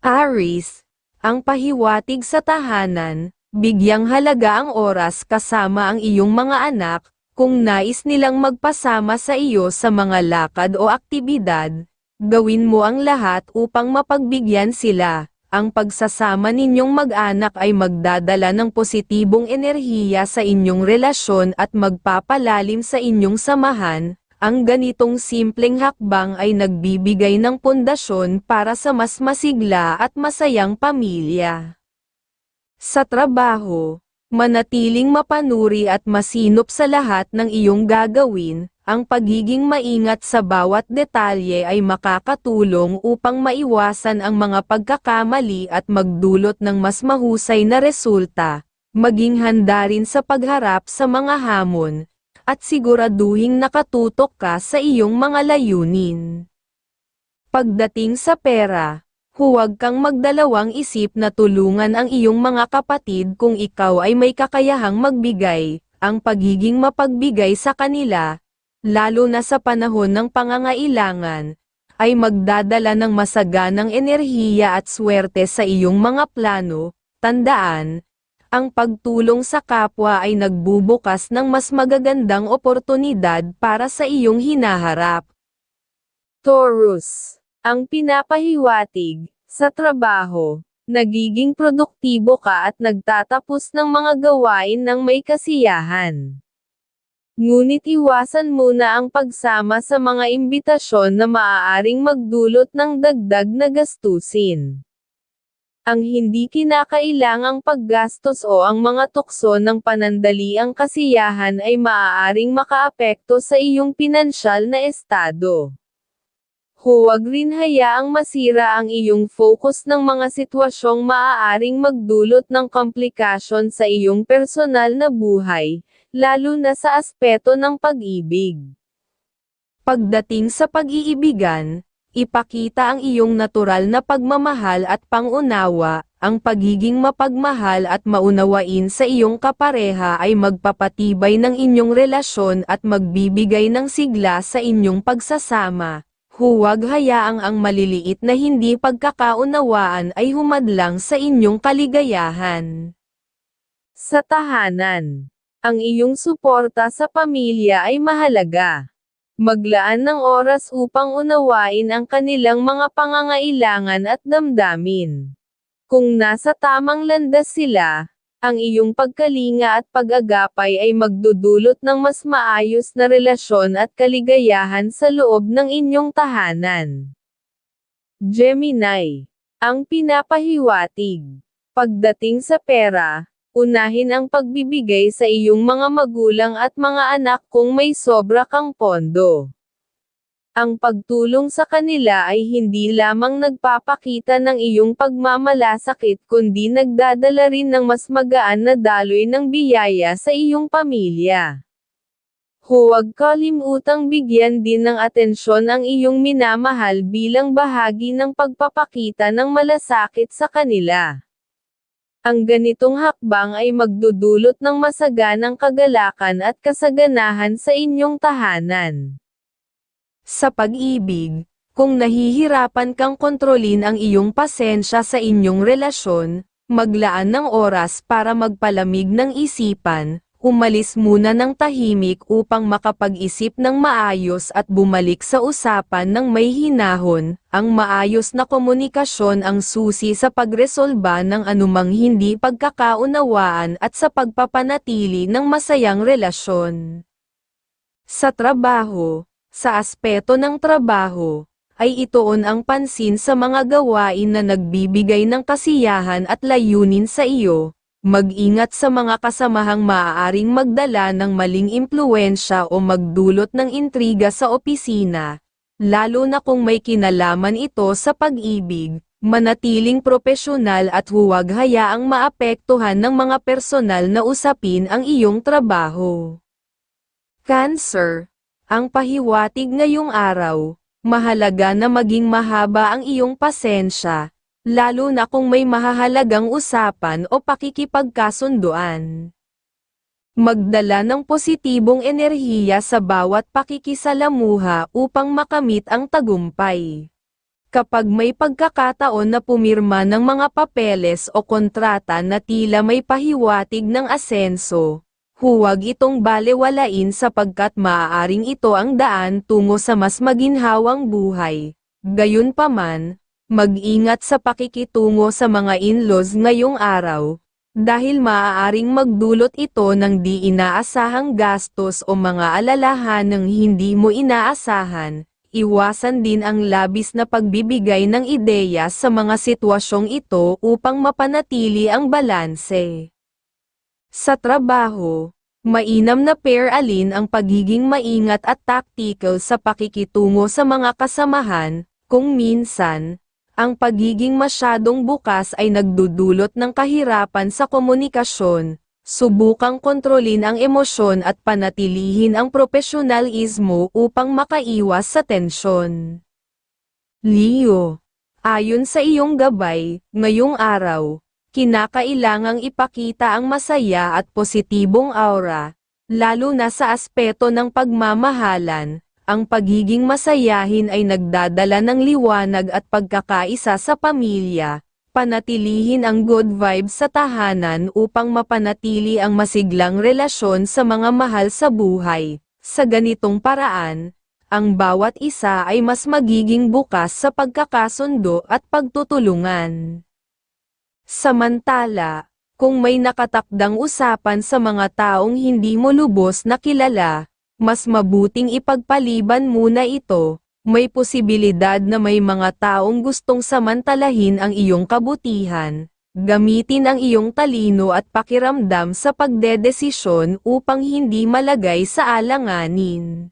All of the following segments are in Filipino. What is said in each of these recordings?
Aris, ang pahiwatig sa tahanan, bigyang halaga ang oras kasama ang iyong mga anak, kung nais nilang magpasama sa iyo sa mga lakad o aktibidad, gawin mo ang lahat upang mapagbigyan sila. Ang pagsasama ninyong mag-anak ay magdadala ng positibong enerhiya sa inyong relasyon at magpapalalim sa inyong samahan, ang ganitong simpleng hakbang ay nagbibigay ng pundasyon para sa mas masigla at masayang pamilya. Sa trabaho, manatiling mapanuri at masinop sa lahat ng iyong gagawin, ang pagiging maingat sa bawat detalye ay makakatulong upang maiwasan ang mga pagkakamali at magdulot ng mas mahusay na resulta, maging handa rin sa pagharap sa mga hamon, at siguraduhing nakatutok ka sa iyong mga layunin. Pagdating sa pera, huwag kang magdalawang isip na tulungan ang iyong mga kapatid kung ikaw ay may kakayahang magbigay, ang pagiging mapagbigay sa kanila, lalo na sa panahon ng pangangailangan, ay magdadala ng masaganang enerhiya at swerte sa iyong mga plano, tandaan, ang pagtulong sa kapwa ay nagbubukas ng mas magagandang oportunidad para sa iyong hinaharap. Taurus, ang pinapahiwatig, sa trabaho, nagiging produktibo ka at nagtatapos ng mga gawain ng may kasiyahan. Ngunit iwasan muna ang pagsama sa mga imbitasyon na maaaring magdulot ng dagdag na gastusin. Ang hindi kinakailangang paggastos o ang mga tukso ng panandaliang kasiyahan ay maaaring makaapekto sa iyong pinansyal na estado. Huwag rin hayaang masira ang iyong focus ng mga sitwasyong maaaring magdulot ng komplikasyon sa iyong personal na buhay, lalo na sa aspeto ng pag-ibig. Pagdating sa pag-iibigan, ipakita ang iyong natural na pagmamahal at pangunawa, ang pagiging mapagmahal at maunawain sa iyong kapareha ay magpapatibay ng inyong relasyon at magbibigay ng sigla sa inyong pagsasama. Huwag hayaang ang maliliit na hindi pagkakaunawaan ay humadlang sa inyong kaligayahan. Sa tahanan ang iyong suporta sa pamilya ay mahalaga. Maglaan ng oras upang unawain ang kanilang mga pangangailangan at damdamin. Kung nasa tamang landas sila, ang iyong pagkalinga at pag-agapay ay magdudulot ng mas maayos na relasyon at kaligayahan sa loob ng inyong tahanan. Gemini. Ang pinapahiwatig. Pagdating sa pera, Unahin ang pagbibigay sa iyong mga magulang at mga anak kung may sobra kang pondo. Ang pagtulong sa kanila ay hindi lamang nagpapakita ng iyong pagmamalasakit kundi nagdadala rin ng mas magaan na daloy ng biyaya sa iyong pamilya. Huwag kalimutang bigyan din ng atensyon ang iyong minamahal bilang bahagi ng pagpapakita ng malasakit sa kanila. Ang ganitong hakbang ay magdudulot ng masaganang kagalakan at kasaganahan sa inyong tahanan. Sa pag-ibig, kung nahihirapan kang kontrolin ang iyong pasensya sa inyong relasyon, maglaan ng oras para magpalamig ng isipan, umalis muna ng tahimik upang makapag-isip ng maayos at bumalik sa usapan ng may hinahon, ang maayos na komunikasyon ang susi sa pagresolba ng anumang hindi pagkakaunawaan at sa pagpapanatili ng masayang relasyon. Sa trabaho, sa aspeto ng trabaho, ay itoon ang pansin sa mga gawain na nagbibigay ng kasiyahan at layunin sa iyo, Mag-ingat sa mga kasamahang maaaring magdala ng maling impluensya o magdulot ng intriga sa opisina, lalo na kung may kinalaman ito sa pag-ibig, manatiling propesyonal at huwag hayaang maapektuhan ng mga personal na usapin ang iyong trabaho. Cancer, ang pahiwatig ngayong araw, mahalaga na maging mahaba ang iyong pasensya, lalo na kung may mahahalagang usapan o pakikipagkasunduan. Magdala ng positibong enerhiya sa bawat pakikisalamuha upang makamit ang tagumpay. Kapag may pagkakataon na pumirma ng mga papeles o kontrata na tila may pahiwatig ng asenso, huwag itong balewalain sapagkat maaaring ito ang daan tungo sa mas maginhawang buhay. Gayunpaman, mag-ingat sa pakikitungo sa mga in-laws ngayong araw, dahil maaaring magdulot ito ng di inaasahang gastos o mga alalahan ng hindi mo inaasahan. Iwasan din ang labis na pagbibigay ng ideya sa mga sitwasyong ito upang mapanatili ang balanse. Sa trabaho, mainam na pair alin ang pagiging maingat at tactical sa pakikitungo sa mga kasamahan, kung minsan, ang pagiging masyadong bukas ay nagdudulot ng kahirapan sa komunikasyon, subukang kontrolin ang emosyon at panatilihin ang profesionalismo upang makaiwas sa tensyon. Leo, ayon sa iyong gabay, ngayong araw, kinakailangang ipakita ang masaya at positibong aura, lalo na sa aspeto ng pagmamahalan, ang pagiging masayahin ay nagdadala ng liwanag at pagkakaisa sa pamilya, panatilihin ang good vibes sa tahanan upang mapanatili ang masiglang relasyon sa mga mahal sa buhay. Sa ganitong paraan, ang bawat isa ay mas magiging bukas sa pagkakasundo at pagtutulungan. Samantala, kung may nakatakdang usapan sa mga taong hindi mo lubos na kilala, mas mabuting ipagpaliban muna ito, may posibilidad na may mga taong gustong samantalahin ang iyong kabutihan. Gamitin ang iyong talino at pakiramdam sa pagdedesisyon upang hindi malagay sa alanganin.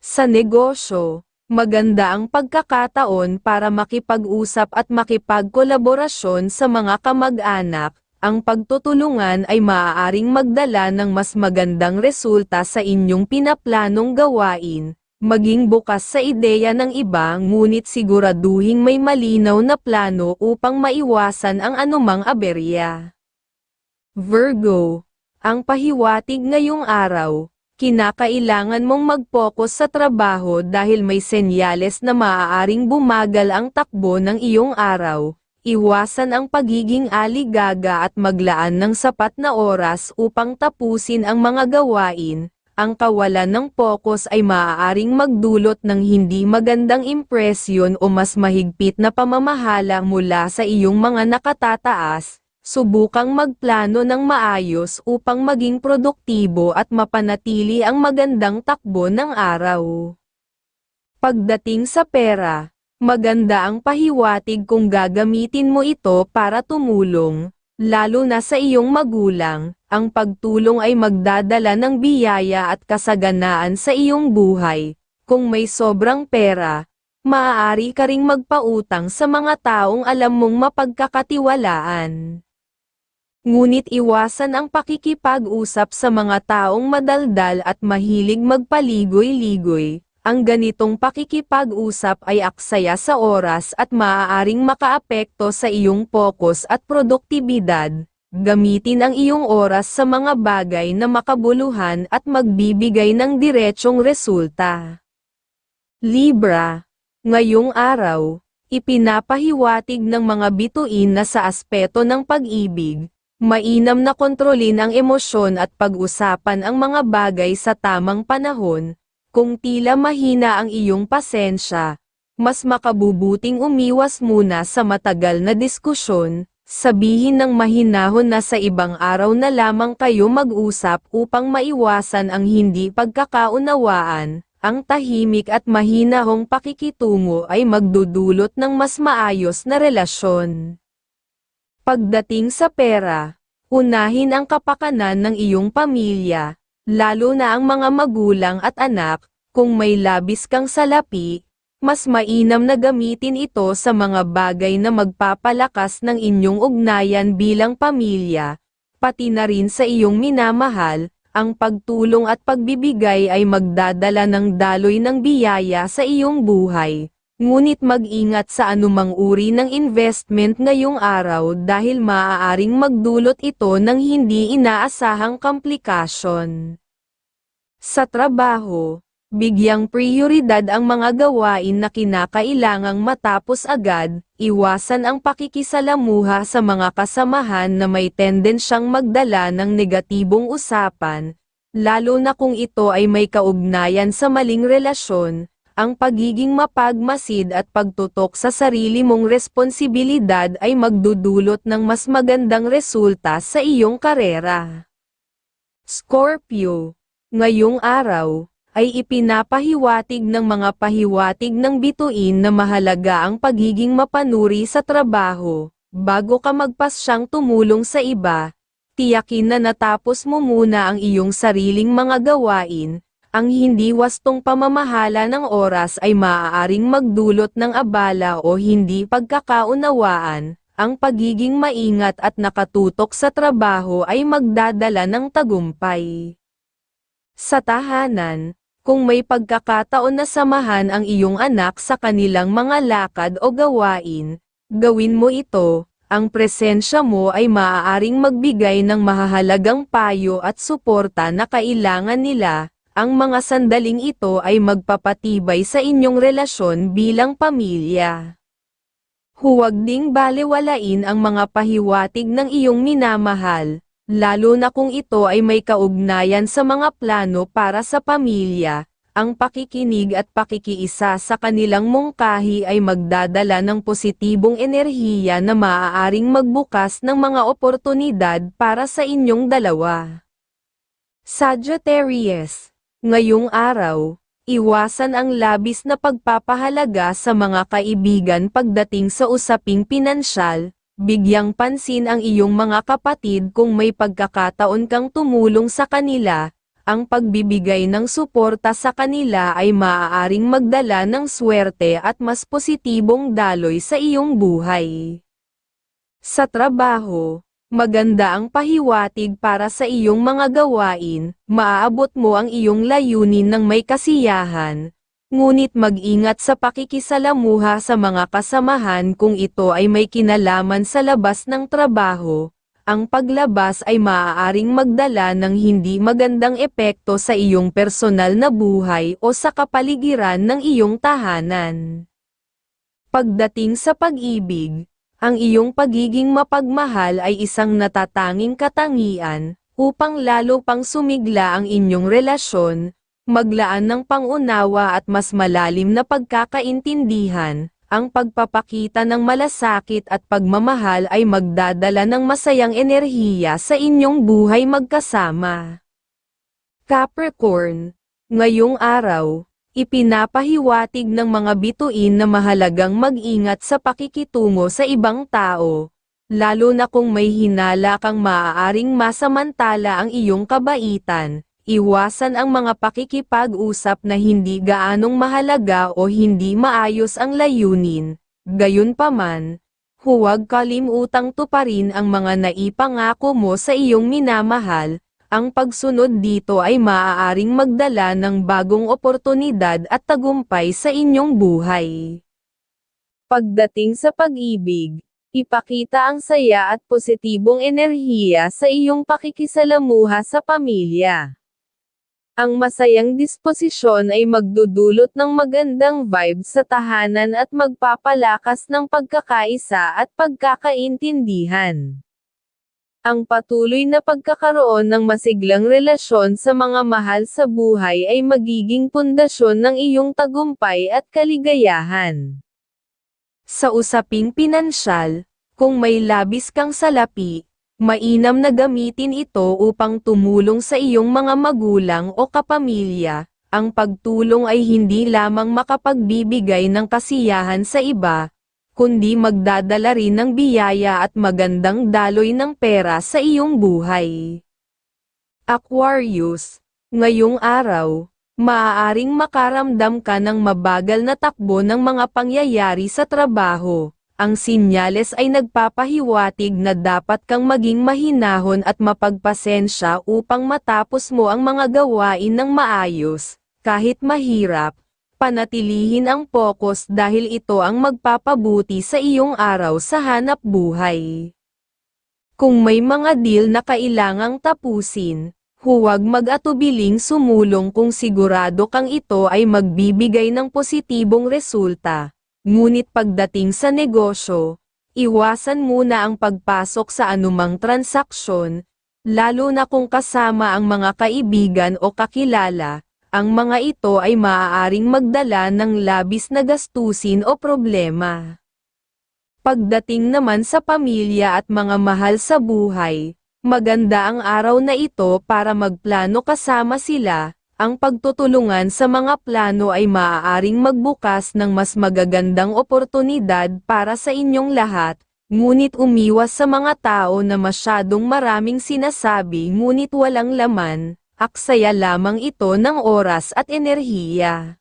Sa negosyo, maganda ang pagkakataon para makipag-usap at makipagkolaborasyon sa mga kamag-anak, ang pagtutulungan ay maaaring magdala ng mas magandang resulta sa inyong pinaplanong gawain, Maging bukas sa ideya ng iba ngunit siguraduhing may malinaw na plano upang maiwasan ang anumang aberya. Virgo, ang pahiwatig ngayong araw, kinakailangan mong mag-focus sa trabaho dahil may senyales na maaaring bumagal ang takbo ng iyong araw. Iwasan ang pagiging aligaga at maglaan ng sapat na oras upang tapusin ang mga gawain, ang kawalan ng pokus ay maaaring magdulot ng hindi magandang impresyon o mas mahigpit na pamamahala mula sa iyong mga nakatataas, subukang magplano ng maayos upang maging produktibo at mapanatili ang magandang takbo ng araw. Pagdating sa pera, maganda ang pahiwatig kung gagamitin mo ito para tumulong, lalo na sa iyong magulang, ang pagtulong ay magdadala ng biyaya at kasaganaan sa iyong buhay. Kung may sobrang pera, maaari ka ring magpautang sa mga taong alam mong mapagkakatiwalaan. Ngunit iwasan ang pakikipag-usap sa mga taong madaldal at mahilig magpaligoy-ligoy. Ang ganitong pakikipag-usap ay aksaya sa oras at maaaring makaapekto sa iyong pokus at produktibidad, Gamitin ang iyong oras sa mga bagay na makabuluhan at magbibigay ng diretsyong resulta. Libra, ngayong araw, ipinapahiwatig ng mga bituin na sa aspeto ng pag-ibig, mainam na kontrolin ang emosyon at pag-usapan ang mga bagay sa tamang panahon, kung tila mahina ang iyong pasensya, mas makabubuting umiwas muna sa matagal na diskusyon, Sabihin ng mahinahon na sa ibang araw na lamang kayo mag-usap upang maiwasan ang hindi pagkakaunawaan, ang tahimik at mahinahong pakikitungo ay magdudulot ng mas maayos na relasyon. Pagdating sa pera, unahin ang kapakanan ng iyong pamilya, lalo na ang mga magulang at anak, kung may labis kang salapi, mas mainam na gamitin ito sa mga bagay na magpapalakas ng inyong ugnayan bilang pamilya, pati na rin sa iyong minamahal, ang pagtulong at pagbibigay ay magdadala ng daloy ng biyaya sa iyong buhay. Ngunit mag-ingat sa anumang uri ng investment ngayong araw dahil maaaring magdulot ito ng hindi inaasahang komplikasyon. Sa trabaho, Bigyang prioridad ang mga gawain na kinakailangang matapos agad, iwasan ang pakikisalamuha sa mga kasamahan na may tendensyang magdala ng negatibong usapan, lalo na kung ito ay may kaugnayan sa maling relasyon, ang pagiging mapagmasid at pagtutok sa sarili mong responsibilidad ay magdudulot ng mas magandang resulta sa iyong karera. Scorpio, ngayong araw, ay ipinapahiwatig ng mga pahiwatig ng bituin na mahalaga ang pagiging mapanuri sa trabaho, bago ka magpasyang tumulong sa iba, tiyakin na natapos mo muna ang iyong sariling mga gawain, ang hindi wastong pamamahala ng oras ay maaaring magdulot ng abala o hindi pagkakaunawaan, ang pagiging maingat at nakatutok sa trabaho ay magdadala ng tagumpay. Sa tahanan, kung may pagkakataon na samahan ang iyong anak sa kanilang mga lakad o gawain, gawin mo ito, ang presensya mo ay maaaring magbigay ng mahahalagang payo at suporta na kailangan nila, ang mga sandaling ito ay magpapatibay sa inyong relasyon bilang pamilya. Huwag ding balewalain ang mga pahiwatig ng iyong minamahal, lalo na kung ito ay may kaugnayan sa mga plano para sa pamilya, ang pakikinig at pakikiisa sa kanilang mungkahi ay magdadala ng positibong enerhiya na maaaring magbukas ng mga oportunidad para sa inyong dalawa. Sagittarius, ngayong araw, iwasan ang labis na pagpapahalaga sa mga kaibigan pagdating sa usaping pinansyal, Bigyang pansin ang iyong mga kapatid kung may pagkakataon kang tumulong sa kanila, ang pagbibigay ng suporta sa kanila ay maaaring magdala ng swerte at mas positibong daloy sa iyong buhay. Sa trabaho, maganda ang pahiwatig para sa iyong mga gawain, maaabot mo ang iyong layunin ng may kasiyahan, Ngunit mag-ingat sa pakikisalamuha sa mga kasamahan kung ito ay may kinalaman sa labas ng trabaho. Ang paglabas ay maaaring magdala ng hindi magandang epekto sa iyong personal na buhay o sa kapaligiran ng iyong tahanan. Pagdating sa pag-ibig, ang iyong pagiging mapagmahal ay isang natatanging katangian, upang lalo pang sumigla ang inyong relasyon, maglaan ng pangunawa at mas malalim na pagkakaintindihan, ang pagpapakita ng malasakit at pagmamahal ay magdadala ng masayang enerhiya sa inyong buhay magkasama. Capricorn, ngayong araw, ipinapahiwatig ng mga bituin na mahalagang mag-ingat sa pakikitungo sa ibang tao, lalo na kung may hinala kang maaaring masamantala ang iyong kabaitan, Iwasan ang mga pakikipag-usap na hindi gaanong mahalaga o hindi maayos ang layunin. Gayunpaman, huwag kalimutang tuparin ang mga naipangako mo sa iyong minamahal, ang pagsunod dito ay maaaring magdala ng bagong oportunidad at tagumpay sa inyong buhay. Pagdating sa pag-ibig, ipakita ang saya at positibong enerhiya sa iyong pakikisalamuha sa pamilya. Ang masayang disposisyon ay magdudulot ng magandang vibe sa tahanan at magpapalakas ng pagkakaisa at pagkakaintindihan. Ang patuloy na pagkakaroon ng masiglang relasyon sa mga mahal sa buhay ay magiging pundasyon ng iyong tagumpay at kaligayahan. Sa usaping pinansyal, kung may labis kang salapi, Mainam na gamitin ito upang tumulong sa iyong mga magulang o kapamilya. Ang pagtulong ay hindi lamang makapagbibigay ng kasiyahan sa iba, kundi magdadala rin ng biyaya at magandang daloy ng pera sa iyong buhay. Aquarius, ngayong araw, maaaring makaramdam ka ng mabagal na takbo ng mga pangyayari sa trabaho ang sinyales ay nagpapahiwatig na dapat kang maging mahinahon at mapagpasensya upang matapos mo ang mga gawain ng maayos, kahit mahirap, panatilihin ang focus dahil ito ang magpapabuti sa iyong araw sa hanap buhay. Kung may mga deal na kailangang tapusin, huwag mag-atubiling sumulong kung sigurado kang ito ay magbibigay ng positibong resulta. Ngunit pagdating sa negosyo, iwasan muna ang pagpasok sa anumang transaksyon, lalo na kung kasama ang mga kaibigan o kakilala, ang mga ito ay maaaring magdala ng labis na gastusin o problema. Pagdating naman sa pamilya at mga mahal sa buhay, maganda ang araw na ito para magplano kasama sila, ang pagtutulungan sa mga plano ay maaaring magbukas ng mas magagandang oportunidad para sa inyong lahat, ngunit umiwas sa mga tao na masyadong maraming sinasabi ngunit walang laman, aksaya lamang ito ng oras at enerhiya.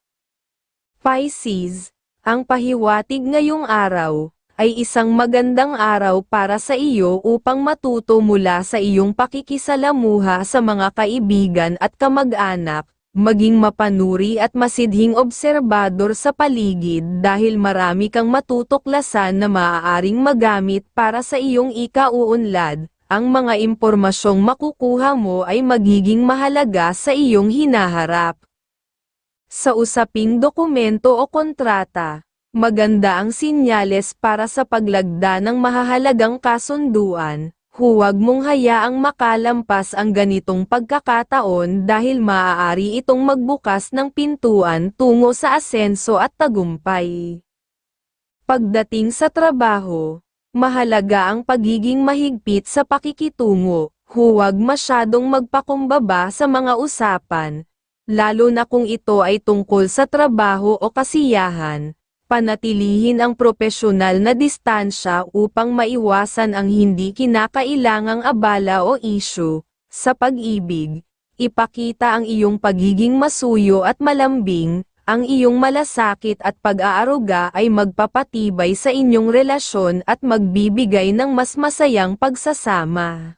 Pisces, ang pahiwatig ngayong araw, ay isang magandang araw para sa iyo upang matuto mula sa iyong pakikisalamuha sa mga kaibigan at kamag-anak, maging mapanuri at masidhing obserbador sa paligid dahil marami kang matutuklasan na maaaring magamit para sa iyong ikauunlad, ang mga impormasyong makukuha mo ay magiging mahalaga sa iyong hinaharap. Sa usaping dokumento o kontrata, maganda ang sinyales para sa paglagda ng mahahalagang kasunduan, huwag mong hayaang makalampas ang ganitong pagkakataon dahil maaari itong magbukas ng pintuan tungo sa asenso at tagumpay. Pagdating sa trabaho, mahalaga ang pagiging mahigpit sa pakikitungo, huwag masyadong magpakumbaba sa mga usapan, lalo na kung ito ay tungkol sa trabaho o kasiyahan, panatilihin ang propesyonal na distansya upang maiwasan ang hindi kinakailangang abala o isyu. Sa pag-ibig, ipakita ang iyong pagiging masuyo at malambing, ang iyong malasakit at pag-aaruga ay magpapatibay sa inyong relasyon at magbibigay ng mas masayang pagsasama.